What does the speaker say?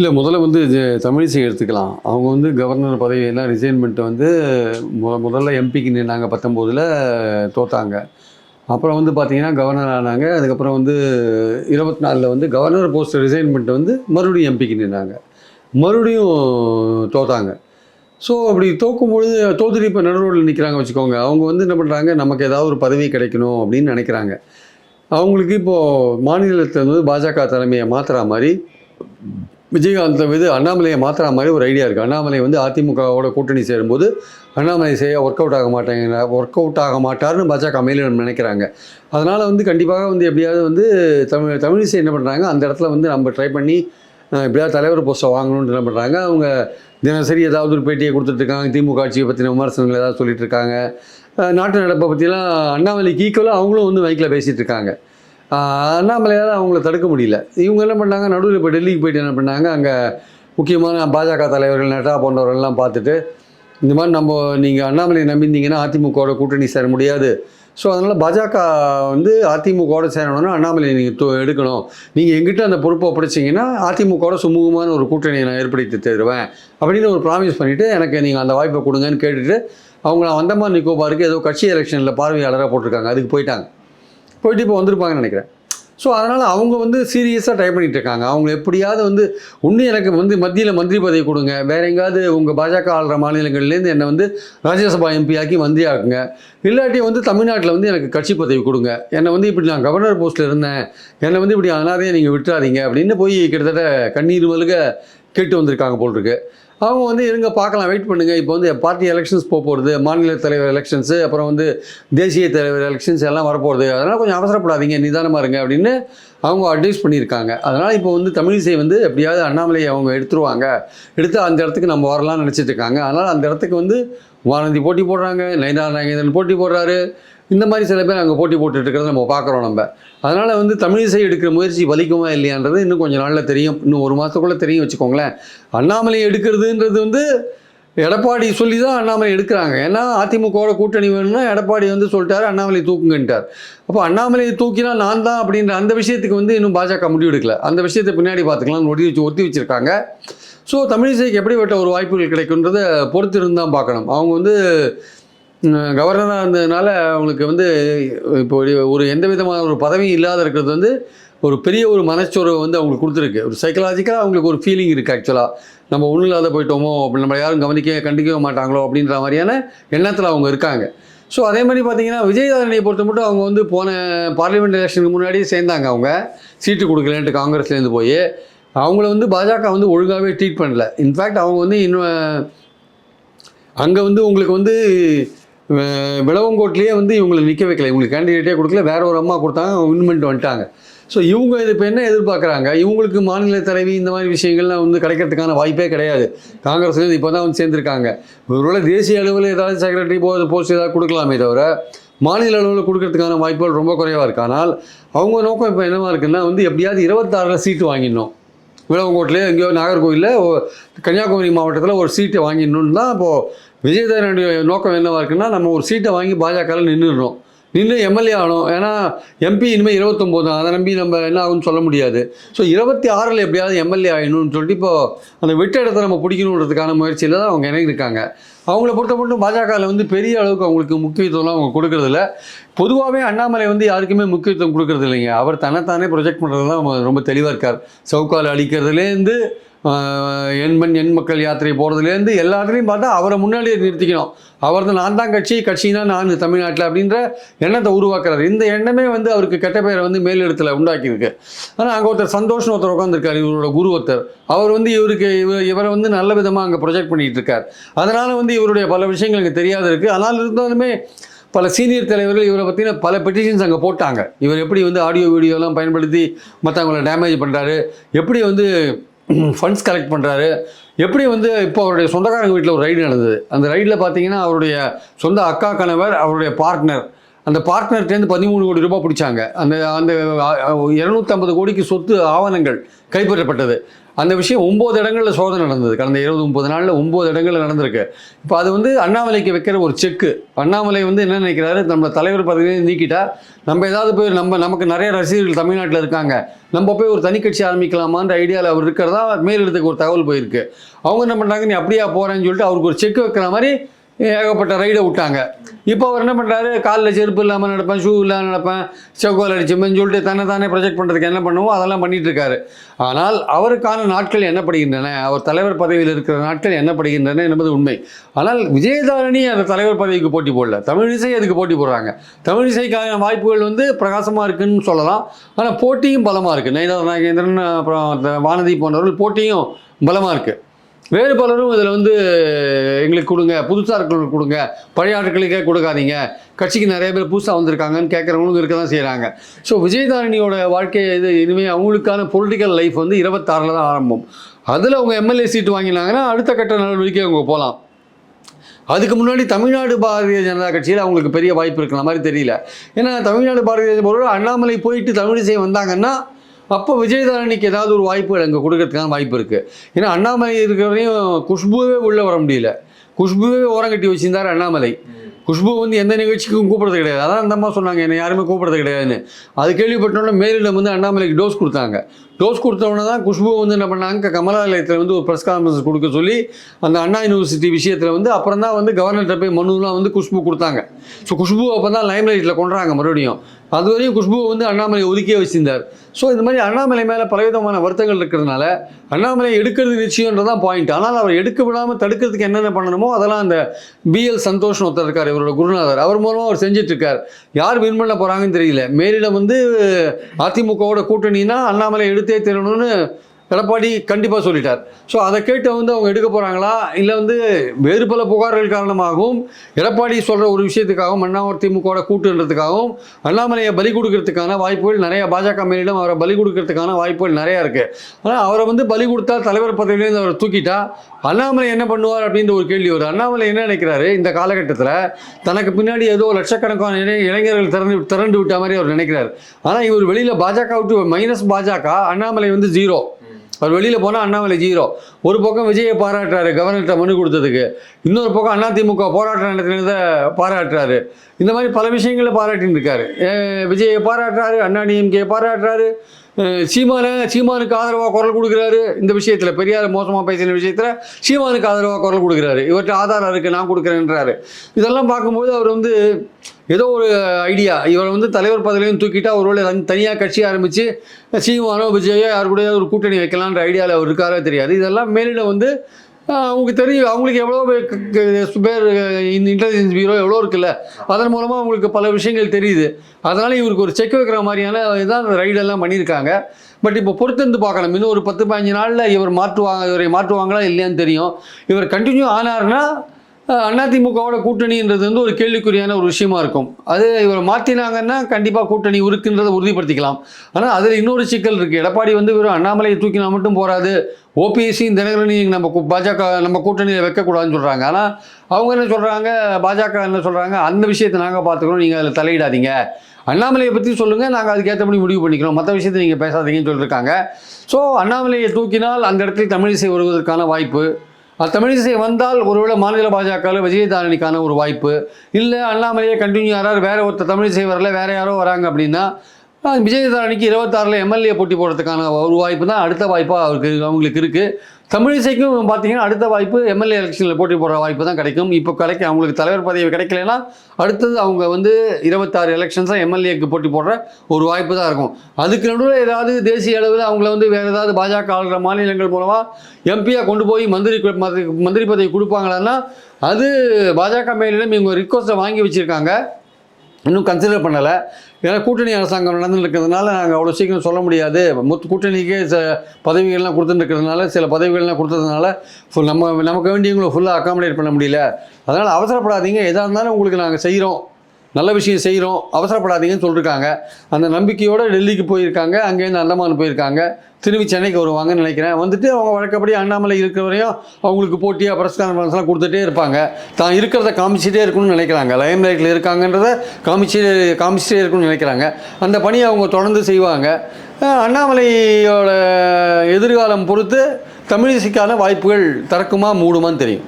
இல்லை முதல்ல வந்து தமிழிசை எடுத்துக்கலாம். அவங்க வந்து கவர்னர் பதவியெல்லாம் ரிசைன் பண்ணிட்டு வந்து மு முதல்ல எம்பிக்கு நின்னாங்க பத்தொம்போதில் தோத்தாங்க. அப்புறம் வந்து பார்த்தீங்கன்னா கவர்னர் ஆனாங்க. அதுக்கப்புறம் வந்து இருபத்தி நாலில் வந்து கவர்னர் போஸ்ட் ரிசைன் பண்ணிட்டு வந்து மறுபடியும் எம்பிக்கு நின்னாங்க. மறுபடியும் தோத்தாங்க. ஸோ அப்படி தோக்கும்பொழுது தோத்துட்டு இப்போ நடுவில் நிற்கிறாங்க வச்சுக்கோங்க. அவங்க வந்து என்ன பண்ணுறாங்க நமக்கு ஏதாவது ஒரு பதவி கிடைக்கணும் அப்படின்னு நினைக்கிறாங்க. அவங்களுக்கு இப்போது மாநிலத்தில் வந்து பாஜக தலைமையை மாற்றுற மாதிரி விஜயகாந்த் இது அண்ணாமலையை மாற்றுற மாதிரி ஒரு ஐடியா இருக்குது அண்ணாமலை வந்து அதிமுகவோட கூட்டணி சேரும்போது அண்ணாமலை செய்ய ஒர்க் அவுட் ஆக மாட்டாங்க ஒர்க் அவுட் ஆக மாட்டார்னு பாஜக மேலிடம் நினைக்கிறாங்க. அதனால் வந்து கண்டிப்பாக வந்து எப்படியாவது வந்து தமிழ் தமிழிசை என்ன பண்ணுறாங்க அந்த இடத்துல வந்து நம்ம ட்ரை பண்ணி எப்படியாவது தலைவர் போஸ்ட்டை வாங்கணும்னு என்ன பண்ணுறாங்க அவங்க தினசரி ஏதாவது ஒரு பேட்டியை கொடுத்துட்ருக்காங்க திமுக ஆட்சியை பற்றின விமர்சனங்கள் ஏதாவது சொல்லிட்டு இருக்காங்க. நாட்டு நடப்பை பற்றிலாம் அண்ணாமலைக்கு ஈக்குவலாக அவங்களும் வந்து மைக்கில் பேசிகிட்டு இருக்காங்க. அண்ணாமலையால் அவங்கள தடுக்க முடியல. இவங்க என்ன பண்ணாங்க? நடுவில் இப்போ டெல்லிக்கு போயிட்டு என்ன பண்ணாங்க? அங்கே முக்கியமான பாஜக தலைவர்கள் நட்டா போன்றவர்கள்லாம் பார்த்துட்டு இந்த மாதிரி நம்ம நீங்கள் அண்ணாமலையை நம்பியிருந்தீங்கன்னா அதிமுகவோட கூட்டணி சேர முடியாது. ஸோ அதனால் பாஜக வந்து அதிமுகவோட சேரணும்னா அண்ணாமலையை நீங்கள் எடுக்கணும். நீங்கள் எங்கிட்ட அந்த பொறுப்பை ஒப்படைச்சிங்கன்னா அதிமுகவோட சுமூகமான ஒரு கூட்டணியை நான் ஏற்படுத்தி தருவேன். அப்படின்னு ஒரு ப்ராமிஸ் பண்ணிவிட்டு எனக்கு நீங்கள் அந்த வாய்ப்பை கொடுங்கன்னு கேட்டுட்டு அவங்கள அந்தமான் நிக்கோபாருக்கு ஏதோ கட்சி எலெக்ஷனில் பார்வையாளராக போட்டிருக்காங்க. அதுக்கு போயிட்டாங்க. போயிட்டு இப்போ வந்திருப்பாங்கன்னு நினைக்கிறேன். ஸோ அதனால் அவங்க வந்து சீரியஸாக ட்ரை பண்ணிகிட்டு இருக்காங்க. அவங்க எப்படியாவது வந்து இன்னும் எனக்கு வந்து மத்தியில் மந்திரி பதவி கொடுங்க. வேற எங்கேயாவது உங்கள் பாஜக ஆளுற மாநிலங்கள்லேருந்து என்னை வந்து ராஜ்யசபா எம்பி ஆக்கி மந்திரி ஆக்குங்க இல்லாட்டி வந்து தமிழ்நாட்டில் வந்து எனக்கு கட்சி பதவி கொடுங்க. என்னை வந்து இப்படி நான் கவர்னர் போஸ்ட்டில் இருந்தேன். என்னை வந்து இப்படி அனாதையாக நீங்கள் விட்டுறாதீங்க. அப்படின்னு போய் கிட்டத்தட்ட கண்ணீர் மலுக கேட்டு வந்திருக்காங்க போல் இருக்குது அவங்க வந்து இருங்க பார்க்கலாம் வெயிட் பண்ணுங்கள் இப்போ வந்து பார்ட்டி எலெக்ஷன்ஸ் போக போகிறது மாநில தலைவர் எலெக்ஷன்ஸு அப்புறம் வந்து தேசிய தலைவர் எலெக்ஷன்ஸ் எல்லாம் வரப்போகிறது அதனால் கொஞ்சம் அவசரப்படாதீங்க நிதானமாக இருங்க அப்படின்னு அவங்க அட்வைஸ் பண்ணியிருக்காங்க. அதனால் இப்போ வந்து தமிழிசை வந்து எப்படியாவது அண்ணாமலையை அவங்க எடுத்துருவாங்க. எடுத்து அந்த இடத்துக்கு நம்ம வரலாம்னு நினச்சிட்டு இருக்காங்க. அதனால் அந்த இடத்துக்கு வந்து வானந்தி போட்டி போடுறாங்க நயனார் நாகேந்திரன் போட்டி போடுறாரு. இந்த மாதிரி சில பேர் அங்கே போட்டி போட்டுட்டு இருக்கிறத நம்ம பார்க்குறோம் நம்ம. அதனால் வந்து தமிழிசை எடுக்கிற முயற்சி வலிக்குமா இல்லையான்றது இன்னும் கொஞ்சம் நாளில் தெரியும். இன்னும் ஒரு மாதத்துக்குள்ளே தெரியும் வச்சுக்கோங்களேன். அண்ணாமலை எடுக்கிறதுன்றது வந்து எடப்பாடி சொல்லி தான் அண்ணாமலை எடுக்கிறாங்க. ஏன்னா அதிமுகவோட கூட்டணி வேணும்னா எடப்பாடி வந்து சொல்லிட்டாரு அண்ணாமலை தூக்குங்கன்ட்டார். அப்போ அண்ணாமலையை தூக்கினா நான் தான் அப்படின்ற அந்த விஷயத்துக்கு வந்து இன்னும் பாஜக முடிவு எடுக்கல. அந்த விஷயத்தை பின்னாடி பார்த்துக்கலாம். ஒட்டி வச்சு ஒத்தி வச்சுருக்காங்க. ஸோ தமிழிசைக்கு எப்படிப்பட்ட ஒரு வாய்ப்புகள் கிடைக்குன்றதை பொறுத்திருந்து தான் பார்க்கணும். அவங்க வந்து கவர்னராக இருந்ததுனால அவங்களுக்கு வந்து இப்போ ஒரு- ஒரு எந்த விதமான ஒரு பதவியும் இல்லாத இருக்கிறது வந்து ஒரு பெரிய ஒரு மனச்சோர்வை வந்து அவங்களுக்கு கொடுத்துருக்கு. ஒரு சைக்கலாஜிக்கலாக அவங்களுக்கு ஒரு ஃபீலிங் இருக்குது ஆக்சுவலாக நம்ம ஒன்றும் இல்லாத போயிட்டோமோ அப்படி நம்ம யாரும் கவனிக்க கண்டிக்கவே மாட்டாங்களோ அப்படின்ற மாதிரியான எண்ணத்தில் அவங்க இருக்காங்க. ஸோ அதே மாதிரி பார்த்தீங்கன்னா விஜயதாரணியை பொறுத்த மட்டும் அவங்க வந்து போன பார்லிமெண்ட் எலெக்ஷனுக்கு முன்னாடியே சேர்ந்தாங்க அவங்க. சீட்டு கொடுக்கலன்ட்டு காங்கிரஸ்லேருந்து போய் அவங்கள வந்து பாஜக வந்து ஒழுங்காகவே ட்ரீட் பண்ணல. இன்ஃபேக்ட் அவங்க வந்து இன்னும் அங்கே வந்து உங்களுக்கு வந்து விளவங்கோட்லேயே வந்து இவங்களை நிற்க வைக்கல. இவங்களுக்கு கேண்டிடேட்டே கொடுக்கல. வேற ஒரு அம்மா கொடுத்தாங்க அவங்க வின் பண்ணிட்டு வந்துட்டாங்க. ஸோ இவங்க இது இப்போ என்ன எதிர்பார்க்குறாங்க? இவங்களுக்கு மாநில தலைவி இந்த மாதிரி விஷயங்கள்லாம் வந்து கிடைக்கிறதுக்கான வாய்ப்பே கிடையாது. காங்கிரஸ்லேருந்து இப்போ தான் வந்து சேர்ந்துருக்காங்க. ஒருவேளை தேசிய அளவில் ஏதாவது செக்ரட்டரி போ போஸ்ட் ஏதாவது கொடுக்கலாமே தவிர மாநில அளவில் கொடுக்கறதுக்கான வாய்ப்புகள் ரொம்ப குறைவாக இருக்குது ஆனால் அவங்க நோக்கம் இப்போ என்னவாக இருக்குன்னா வந்து எப்படியாவது இருபத்தாறில் சீட்டு வாங்கிடணும். விளவங்கோட்டிலே எங்கேயோ நாகர்கோவிலில் கன்னியாகுமரி மாவட்டத்தில் ஒரு சீட்டை வாங்கிடணும்னு தான் இப்போது விஜயதாரனுடைய நோக்கம் என்னவா இருக்குன்னா நம்ம ஒரு சீட்டை வாங்கி பாஜகவில் நின்றுடணும் நின்று எம்எல்ஏ ஆகணும். ஏன்னா எம்பி இனிமேல் இருபத்தொம்போது தான். அதை நம்பி நம்ம என்ன ஆகும்னு சொல்ல முடியாது. ஸோ இருபத்தி ஆறில் எப்படியாவது எம்எல்ஏ ஆகணும்னு சொல்லிட்டு இப்போ அந்த விட்ட இடத்த நம்ம பிடிக்கணுன்றதுக்கான முயற்சியில் தான் அவங்க இறங்கியிருக்காங்க அவங்கள பொறுத்த மட்டும் பாஜகவில் வந்து பெரிய அளவுக்கு அவங்களுக்கு முக்கியத்துவம்லாம் அவங்க கொடுக்கறதில்ல. பொதுவாகவே அண்ணாமலை வந்து யாருக்குமே முக்கியத்துவம் கொடுக்கறது இல்லைங்க அவர் தன்னைத்தானே ப்ரொஜெக்ட் பண்ணுறதுலாம் ரொம்ப தெளிவாக இருக்கார். சவுக்கால் அழிக்கிறதுலேருந்து எண்மண் எண் மக்கள் யாத்திரை போகிறதுலேருந்து எல்லாத்துலேயும் பார்த்தா அவரை முன்னாடியே நிறுத்திக்கணும். அவர் தான் நான் தான் கட்சி கட்சினா நான் தமிழ்நாட்டில் அப்படின்ற எண்ணத்தை உருவாக்குறாரு. இந்த எண்ணமே வந்து அவருக்கு கெட்ட பெயரை வந்து மேலிடத்தில் உண்டாக்கியிருக்கு. ஆனால் அங்கே ஒருத்தர் சந்தோஷம் ஒருத்தர் உட்காந்துருக்காரு இவரோட குரு ஒருத்தர். அவர் வந்து இவருக்கு இவர் இவரை வந்து நல்ல விதமாக அங்கே ப்ரொஜெக்ட் பண்ணிகிட்டு இருக்கார். அதனால் வந்து இவருடைய பல விஷயங்கள் எனக்கு தெரியாத இருக்குது ஆனால் இருந்தாலுமே பல சீனியர் தலைவர்கள் இவரை பற்றின பல பெட்டிஷன்ஸ் அங்கே போட்டாங்க. இவர் எப்படி வந்து ஆடியோ வீடியோலாம் பயன்படுத்தி மற்றவங்களை டேமேஜ் பண்ணுறாரு எப்படி வந்து ஃபண்ட்ஸ் கலெக்ட் பண்ணுறாரு எப்படி வந்து இப்போ அவருடைய சொந்தக்காரங்க வீட்டில் ஒரு ரைடு நடந்தது. அந்த ரைடில் பார்த்தீங்கன்னா அவருடைய சொந்த அக்கா கணவர் அவருடைய பார்ட்னர் அந்த பார்ட்னர்கிட்டேருந்து பதிமூணு கோடி ரூபாய் பிடிச்சாங்க. அந்த அந்த இரநூத்தம்பது கோடிக்கு சொத்து ஆவணங்கள் கைப்பற்றப்பட்டது. அந்த விஷயம் ஒம்பது இடங்களில் சோதனை நடந்தது. கடந்த இருபது முப்பது நாளில் ஒம்பது இடங்களில் நடந்திருக்கு. இப்போ அது வந்து அண்ணாமலைக்கு வைக்கிற ஒரு செக்கு. அண்ணாமலை வந்து என்ன நினைக்கிறாரு? நம்ம தலைவர் பதவியை நீக்கிட்டா நம்ம ஏதாவது போய் நம்ம நமக்கு நிறைய ரசிகர்கள் தமிழ்நாட்டில் இருக்காங்க. நம்ம போய் ஒரு தனி கட்சி ஆரம்பிக்கலாமான்ற ஐடியாவில் அவர் இருக்கிறதா மேலிடத்துக்கு ஒரு தகவல் போயிருக்கு. அவங்க என்ன பண்ணுறாங்க நீ அப்படியா போகிறேன்னு சொல்லிட்டு அவருக்கு ஒரு செக் வைக்கிற மாதிரி ஏகப்பட்ட ரைடை விட்டாங்க. இப்போ அவர் என்ன பண்ணுறாரு காலில் செருப்பு இல்லாமல் நடப்பேன் ஷூ இல்லாமல் நடப்பேன் செவ்வால் அடிச்சுமேன்னு சொல்லிட்டு தன்னை தானே ப்ரொஜெக்ட் பண்ணுறதுக்கு என்ன பண்ணுவோம் அதெல்லாம் பண்ணிகிட்ருக்காரு இருக்காரு. ஆனால் அவருக்கான நாட்கள் என்னப்படுகின்றன அவர் தலைவர் பதவியில் இருக்கிற நாட்கள் என்னப்படுகின்றன என்பது உண்மை. ஆனால் விஜயதாரணி அந்த தலைவர் பதவிக்கு போட்டி போடல. தமிழிசை அதுக்கு போட்டி போடுறாங்க. தமிழிசைக்கான வாய்ப்புகள் வந்து பிரகாசமாக இருக்குன்னு சொல்லலாம். ஆனால் போட்டியும் பலமாக இருக்குது நயனார் நாகேந்திரன் அப்புறம் வானதி போன்றவர்கள் போட்டியும் பலமாக இருக்குது வேறு பலரும் இதில் வந்து எங்களுக்கு கொடுங்க புதுசாக இருக்கிறவங்களுக்கு கொடுங்க பழைய ஆட்களுக்கே கொடுக்காதீங்க. கட்சிக்கு நிறைய பேர் புதுசாக வந்திருக்காங்கன்னு கேட்குறவங்களும் இருக்க தான் செய்கிறாங்க ஸோ விஜயதாரணியோட வாழ்க்கை இது இனிமேல் அவங்களுக்கான பொலிட்டிக்கல் லைஃப் வந்து இருபத்தாறில் தான் ஆரம்பம். அதில் அவங்க எம்எல்ஏ சீட்டு வாங்கினாங்கன்னா அடுத்த கட்ட நடவடிக்கை அவங்க போகலாம் அதுக்கு முன்னாடி தமிழ்நாடு பாரதிய ஜனதா கட்சியில் அவங்களுக்கு பெரிய வாய்ப்பு இருக்கிற மாதிரி தெரியல. ஏன்னா தமிழ்நாடு பாரதிய ஜனதா அண்ணாமலை போயிட்டு தமிழிசை வந்தாங்கன்னா அப்போ விஜயதாரணிக்கு ஏதாவது ஒரு வாய்ப்புகள் அங்கே கொடுக்கறதுக்கான வாய்ப்பு இருக்குது ஏன்னா அண்ணாமலை இருக்கிறவரையும் குஷ்புவே உள்ளே வர முடியல. குஷ்புவே ஓரங்கட்டி வச்சிருந்தார் அண்ணாமலை. குஷ்பு வந்து எந்த நிகழ்ச்சிக்கும் கூப்பிடுறது கிடையாது. அதான் அந்த அம்மா சொன்னாங்க என்னை யாருமே கூப்பிடுறது கிடையாதுன்னு. அது கேள்விப்பட்டோன்னே மேலிடம் வந்து அண்ணாமலைக்கு டோஸ் கொடுத்தாங்க. டோஸ் கொடுத்தவொடனே தான் குஷ்பு வந்து என்ன பண்ணாங்க கமலாலயத்தில் வந்து ஒரு ப்ரெஸ் கான்ஃபரன்ஸ் கொடுக்க சொல்லி அந்த அண்ணா யூனிவர்சிட்டி விஷயத்தில் வந்து அப்புறம் தான் வந்து கவர்னர்கிட்ட போய் மனுலாம் வந்து குஷ்பு கொடுத்தாங்க. ஸோ குஷ்பு அப்போ தான் லைம் லைட்டில் கொண்டுறாங்க மறுபடியும். அதுவரையும் குஷ்புவை வந்து அண்ணாமலை ஒதுக்கியே வச்சிருந்தார். ஸோ இந்த மாதிரி அண்ணாமலை மேலே பலவிதமான வருத்தங்கள் இருக்கிறதுனால அண்ணாமலை எடுக்கிறது நிச்சயம்ன்றதான் பாயிண்ட் ஆனால் அவர் எடுக்க விடாமல் தடுக்கிறதுக்கு என்னென்ன பண்ணணுமோ அதெல்லாம் அந்த பிஎல் சந்தோஷ் ஒருத்தர் இருக்கார் இவரோட குருநாதர். அவர் மூலமாக அவர் செஞ்சிட்ருக்கார். யார் வின் பண்ண போகிறாங்கன்னு தெரியல. மேலிடம் வந்து அதிமுகவோட கூட்டணினா அண்ணாமலை எடுத்தே தரணும்னு எடப்பாடி கண்டிப்பாக சொல்லிட்டார். ஸோ அதை கேட்டு வந்து அவங்க எடுக்க போகிறாங்களா இல்லை வந்து வேறு பல புகார்கள் காரணமாகவும் எடப்பாடி சொல்கிற ஒரு விஷயத்துக்காகவும் அண்ணாமலை திமுகவோட கூட்டுன்றதுக்காகவும் அண்ணாமலையை பலி கொடுக்கறதுக்கான வாய்ப்புகள் நிறைய பாஜக மேலிடம் அவரை பலி கொடுக்கறதுக்கான வாய்ப்புகள் நிறையா இருக்குது ஆனால் அவரை வந்து பலி கொடுத்தா தலைவர் பதவியிலேருந்து அவரை தூக்கிட்டா அண்ணாமலை என்ன பண்ணுவார் அப்படின்ற ஒரு கேள்வி வரும் அண்ணாமலை என்ன நினைக்கிறாரு? இந்த காலகட்டத்தில் தனக்கு பின்னாடி ஏதோ லட்சக்கணக்கான இளை- இளைஞர்கள் திறந்து திரண்டு விட்ட மாதிரி அவர் நினைக்கிறார். ஆனால் இவர் வெளியில் பாஜக விட்டு மைனஸ் பாஜக அண்ணாமலை வந்து ஜீரோ அவர் வெளியில் போனால் அண்ணாமலை ஜீரோ. ஒரு பக்கம் விஜயை பாராட்டுறாரு கவர்னர்கிட்ட மனு கொடுத்ததுக்கு. இன்னொரு பக்கம் அதிமுக போராட்டம் நடத்தினதை பாராட்டுறாரு. இந்த மாதிரி பல விஷயங்களை பாராட்டின்னு இருக்காரு. விஜயை பாராட்டுறாரு அண்ணா டிஎம்கே பாராட்டுறாரு. சீமான சீமானுக்கு ஆதரவாக குரல் கொடுக்குறாரு. இந்த விஷயத்தில் பெரியார் மோசமாக பேசின விஷயத்தில் சீமானுக்கு ஆதரவாக குரல் கொடுக்குறாரு. இவர்கிட்ட ஆதாரம் இருக்குது நான் கொடுக்குறேன்றாரு. இதெல்லாம் பார்க்கும்போது அவர் வந்து ஏதோ ஒரு ஐடியா இவரை வந்து தலைவர் பதவியும் தூக்கிட்டு அவரோட தனியாக கட்சி ஆரம்பித்து சீமானோ விஜயோ யார் கூட ஒரு கூட்டணி வைக்கலான்ற ஐடியாவில் அவர் இருக்காரோ தெரியாது. இதெல்லாம் மேலிடம் வந்து உங்களுக்கு அவங்களுக்கு தெரியும் அவங்களுக்கு எவ்வளோ பேர் பேர் இந்த இன்டெலிஜென்ஸ் பியூரோ எவ்வளோ இருக்குல்ல? அதன் மூலமாக அவங்களுக்கு பல விஷயங்கள் தெரியுது. அதனால் இவருக்கு ஒரு செக் வைக்கிற மாதிரியான இதான் அந்த ரைடெல்லாம் பண்ணியிருக்காங்க. பட் இப்போ பொறுத்திருந்து பார்க்கணும். இன்னும் ஒரு பத்து பதினஞ்சு நாளில் இவர் மாற்றுவாங்க இவரை மாற்றுவாங்களா இல்லையான்னு தெரியும். இவர் கண்டினியூ ஆனார்னா அதிமுகவோட கூட்டணின்றது வந்து ஒரு கேள்விக்குறியான ஒரு விஷயமா இருக்கும். அது இவர் மாற்றினாங்கன்னா கண்டிப்பாக கூட்டணி இருக்குன்றதை உறுதிப்படுத்திக்கலாம். ஆனால் அதில் இன்னொரு சிக்கல் இருக்குது எடப்பாடி வந்து வெறும் அண்ணாமலையை தூக்கினா மட்டும் போராது ஓபிஎஸ்சியும் தினகரனையும் நம்ம பாஜக நம்ம கூட்டணியில் வைக்கக்கூடாதுன்னு சொல்கிறாங்க ஆனால் அவங்க என்ன சொல்கிறாங்க பாஜக என்ன சொல்கிறாங்க அந்த விஷயத்தை நாங்கள் பார்த்துக்கிறோம் நீங்கள் அதில் தலையிடாதீங்க. அண்ணாமலையை பற்றி சொல்லுங்கள் நாங்கள் அதுக்கேற்றபடி முடிவு பண்ணிக்கிறோம். மற்ற விஷயத்தை நீங்கள் பேசாதீங்கன்னு சொல்லியிருக்காங்க ஸோ அண்ணாமலையை தூக்கினால் அந்த இடத்தில் தமிழிசை வருவதற்கான வாய்ப்பு தமிழிசை வந்தால் ஒருவேளை மாநில பாஜகவில் விஜயதாரணிக்கான ஒரு வாய்ப்பு. இல்லை அண்ணாமலையே கண்டினியூ யாராவது வேறு ஒருத்தர் தமிழிசை வரல வேறு யாரோ வராங்க அப்படின்னா விஜயதாரணிக்கு இருபத்தாறில் எம்எல்ஏ போட்டி போடுறதுக்கான ஒரு வாய்ப்பு தான் அடுத்த வாய்ப்பாக அவருக்கு அவங்களுக்கு இருக்குது தமிழிசைக்கும் பார்த்தீங்கன்னா அடுத்த வாய்ப்பு எம்எல்ஏ எலெக்ஷனில் போட்டி போடுற வாய்ப்பு தான் கிடைக்கும். இப்போ கிடைக்க அவங்களுக்கு தலைவர் பதவி கிடைக்கலனா அடுத்தது அவங்க வந்து இருபத்தாறு எலெக்ஷன்ஸாக எம்எல்ஏக்கு போட்டி போடுற ஒரு வாய்ப்பு தான் இருக்கும். அதுக்கு நடுவில் ஏதாவது தேசிய அளவில் அவங்கள வந்து வேறு ஏதாவது பாஜக ஆளுகிற மாநிலங்கள் மூலமாக எம்பியாக கொண்டு போய் மந்திரி மந்திரி மந்திரி பதவி கொடுப்பாங்களான்னா அது பாஜக மேலிடம் இவங்க ரிக்வஸ்ட்டை வாங்கி வச்சுருக்காங்க. இன்னும் கன்சிடர் பண்ணலை. ஏன்னா கூட்டணி அரசாங்கம் நடந்துட்டு இருக்கிறதுனால நாங்கள் அவ்வளோ சீக்கிரம் சொல்ல முடியாது. மொத்த கூட்டணிக்கே ச பதவிகள்லாம் கொடுத்துட்டு இருக்கிறதுனால சில பதவிகள்லாம் கொடுத்ததுனால ஃபுல் நம்ம நமக்கு வேண்டியவங்களை ஃபுல்லாக அகாமடேட் பண்ண முடியல. அதனால் அவசரப்படாதீங்க. எதாக இருந்தாலும் உங்களுக்கு நாங்கள் செய்கிறோம் நல்ல விஷயம் செய்கிறோம் அவசரப்படாதீங்கன்னு சொல்லியிருக்காங்க அந்த நம்பிக்கையோடு டெல்லிக்கு போயிருக்காங்க அங்கேருந்து அந்தமான் போயிருக்காங்க. திரும்பி சென்னைக்கு வருவாங்கன்னு நினைக்கிறேன். வந்துட்டு அவங்க வழக்கப்படி அண்ணாமலை இருக்கிற வரையும் அவங்களுக்கு போட்டியாக ப்ரெஸ் கான்ஃபரன்ஸ்லாம் கொடுத்துட்டே இருப்பாங்க. தான் இருக்கிறத காமிச்சிட்டே இருக்கணும்னு நினைக்கிறாங்க. லைம் லைட்டில் இருக்காங்கன்றத காமிச்சு காமிச்சிட்டே இருக்கணும்னு நினைக்கிறாங்க. அந்த பணியை அவங்க தொடர்ந்து செய்வாங்க. அண்ணாமலையோட எதிர்காலம் பொறுத்து தமிழிசைக்கான வாய்ப்புகள் திறக்குமா மூடுமான்னு தெரியும்.